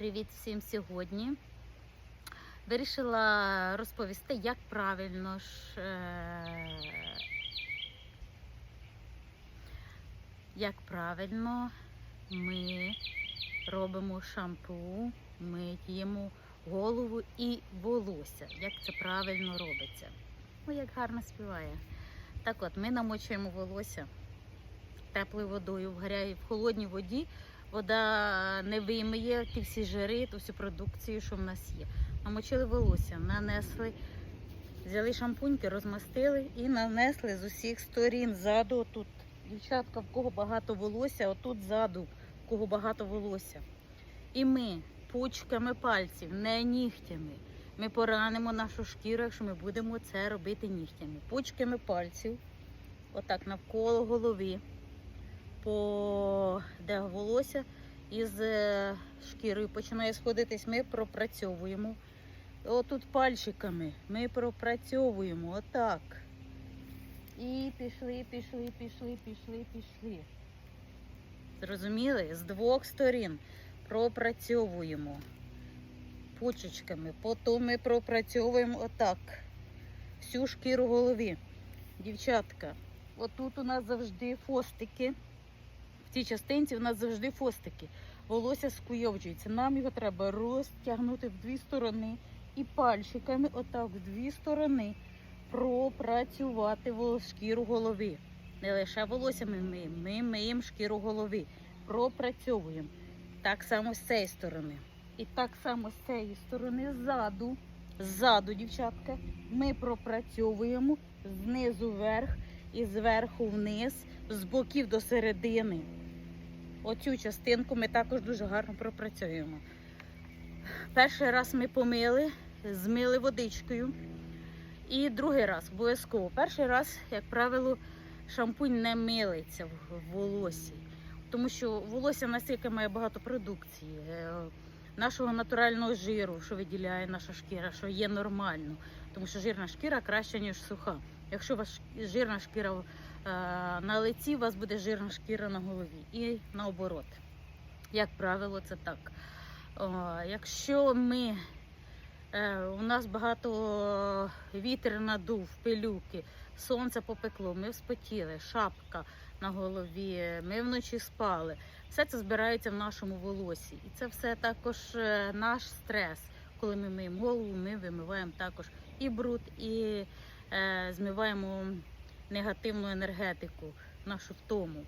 Привіт всім сьогодні. Вирішила розповісти, як правильно ж, е, як правильно ми робимо шампу, миємо голову і волосся. Як це правильно робиться. Ой, як гарно співає. Так от, ми намочуємо волосся теплою водою в гарячій в холодній воді. Вода не вимиє ті всі жири, ту всю продукцію, що в нас є. Намочили волосся, нанесли, взяли шампуньки, розмастили і нанесли з усіх сторін ззаду. Отут. Дівчатка, в кого багато волосся, отут ззаду, в кого багато волосся. І ми пучками пальців, не нігтями. Ми поранимо нашу шкіру, якщо ми будемо це робити нігтями. Пучками пальців, отак навколо голови по де волосся із е, шкірою починає сходитись, ми пропрацьовуємо. Отут пальчиками ми пропрацьовуємо отак. І пішли, пішли, пішли, пішли, пішли. Зрозуміли? З двох сторін пропрацьовуємо пучечками. Потім ми пропрацьовуємо отак. Всю шкіру голови. Дівчатка, отут у нас завжди фостики. В цій частинці у нас завжди фостики. Волосся скуйовджується. Нам його треба розтягнути в дві сторони і пальчиками, отак, в дві сторони, пропрацювати шкіру голови. Не лише волосся ми миємо, ми миємо шкіру голови. Пропрацьовуємо. Так само з цієї сторони. І так само з цієї сторони ззаду. Ззаду, дівчатка, ми пропрацьовуємо знизу вверх і зверху вниз, з боків до середини. Оцю частинку ми також дуже гарно пропрацюємо. Перший раз ми помили, змили водичкою. І другий раз обов'язково. Перший раз, як правило, шампунь не милиться в волосі, тому що волосся настільки має багато продукції, е, нашого натурального жиру, що виділяє наша шкіра, що є нормально, тому що жирна шкіра краща, ніж суха. Якщо ш- жирна шкіра на лиці, у вас буде жирна шкіра на голові. І наоборот. Як правило, це так. Якщо ми, е, у нас багато вітер надув, пилюки, сонце попекло, ми вспотіли, шапка на голові, ми вночі спали. Все це збирається в нашому волосі. І це все також е, наш стрес. Коли ми миємо голову, ми вимиваємо також і бруд, і е, змиваємо негативну енергетику, нашу втому.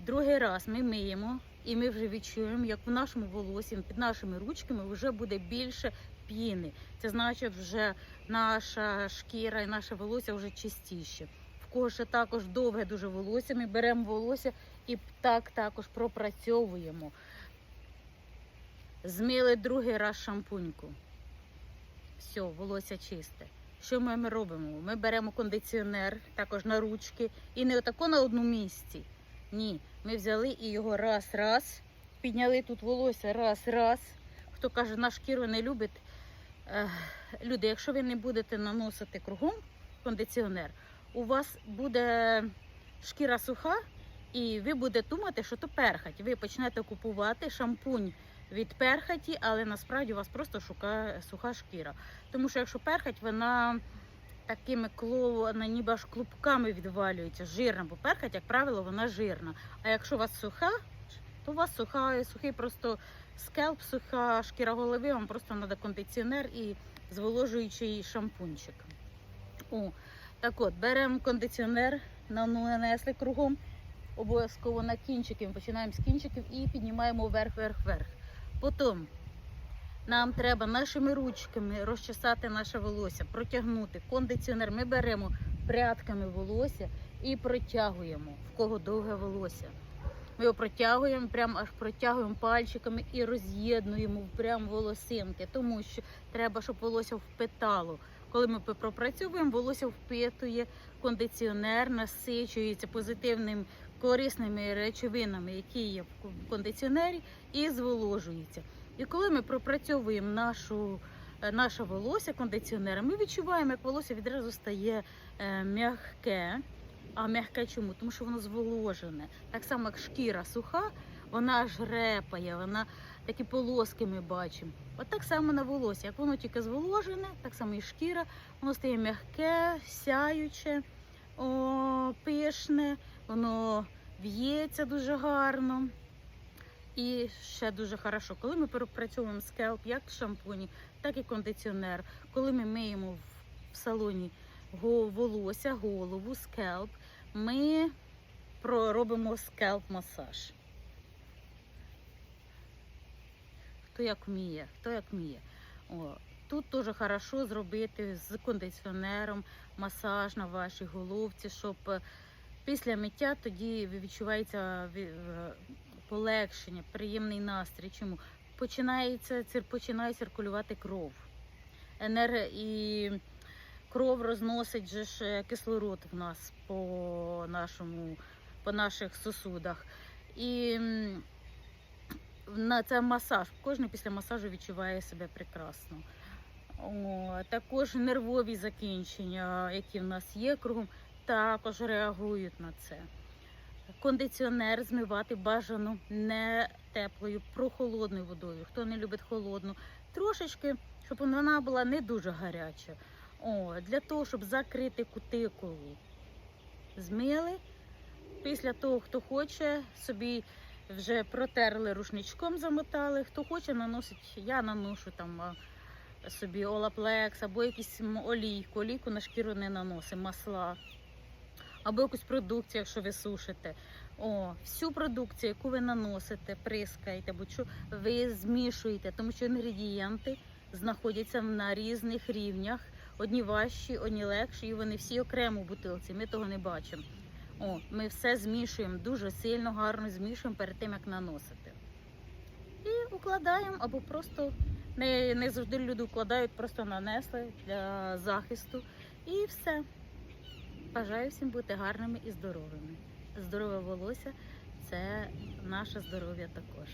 Другий раз ми миємо і ми вже відчуємо, як в нашому волосі, під нашими ручками вже буде більше піни. Це значить, вже наша шкіра і наше волосся вже чистіше. В кого ще також довге дуже волосся, ми беремо волосся і так також пропрацьовуємо. Змили другий раз шампуньку. Все, волосся чисте. Що ми, робимо? Ми беремо кондиціонер також на ручки і не отако на одному місці. Ні, ми взяли і його раз-раз, підняли тут волосся раз-раз. Хто каже, на шкіру не любить. Е, люди, якщо ви не будете наносити кругом кондиціонер, у вас буде шкіра суха, і ви будете думати, що то перхать. Ви почнете купувати шампунь від перхаті, але насправді у вас просто шука, суха шкіра. Тому що якщо перхать, вона такими клов, ніби аж клубками відвалюється, жирна, бо перхать, як правило, вона жирна. А якщо у вас суха, то у вас суха, сухий просто скелп, суха шкіра голови, вам просто треба кондиціонер і зволожуючий шампунчик. О, так от, беремо кондиціонер, нанесли кругом, обов'язково на кінчики. Починаємо з кінчиків і піднімаємо вверх, вверх, вверх. Потім нам треба нашими ручками розчесати наше волосся, протягнути кондиціонер. Ми беремо прядками волосся і протягуємо, в кого довге волосся. Ми його протягуємо, прямо аж протягуємо пальчиками і роз'єднуємо прямо волосинки, тому що треба, щоб волосся впитало. Коли ми пропрацьовуємо, волосся впитує, кондиціонер насичується позитивним корисними речовинами, які є в кондиціонері, і зволожується. І коли ми пропрацьовуємо нашу, е, наше волосся кондиціонером, ми відчуваємо, як волосся відразу стає е, м'яке. А м'яке чому? Тому що воно зволожене. Так само, як шкіра суха, вона аж репає, вона такі полоски ми бачимо. От так само на волосі. Як воно тільки зволожене, так само і шкіра, воно стає м'яке, сяюче, о, пишне, воно в'ється дуже гарно. І ще дуже хорошо, коли ми пропрацьовуємо скелп, як в шампуні, так і кондиціонер. Коли ми миємо в- салоні волосся, голову, скелп, ми про- робимо скелп-масаж. Хто як вміє, хто як вміє. О, тут дуже хорошо зробити з кондиціонером масаж на вашій головці, щоб після миття тоді відчувається е, полегшення, приємний настрій. Чому? Починається, починає циркулювати кров. Енерго і кров розносить же ж е, кислород в нас по нашому, по наших сосудах. І на це масаж. Кожен після масажу відчуває себе прекрасно. О, також нервові закінчення, які в нас є кругом, також реагують на це. Кондиціонер змивати бажано не теплою, прохолодною водою. Хто не любить холодну, трошечки, щоб вона була не дуже гаряча. О, для того, щоб закрити кутикулу. Змили. Після того, хто хоче, собі вже протерли рушничком, замотали. Хто хоче, наносить. Я наношу там собі олаплекс або якісь олійку. Олійку на шкіру не наносимо, масла. Або якусь продукцію, якщо ви сушите. О, всю продукцію, яку ви наносите, прискаєте, або що ви змішуєте, тому що інгредієнти знаходяться на різних рівнях. Одні важчі, одні легші, і вони всі окремо в бутилці. Ми того не бачимо. О, ми все змішуємо дуже сильно, гарно змішуємо перед тим, як наносити. І укладаємо або просто не, не завжди люди укладають, просто нанесли для захисту. І все. Бажаю всім бути гарними і здоровими. Здорове волосся це наше здоров'я також.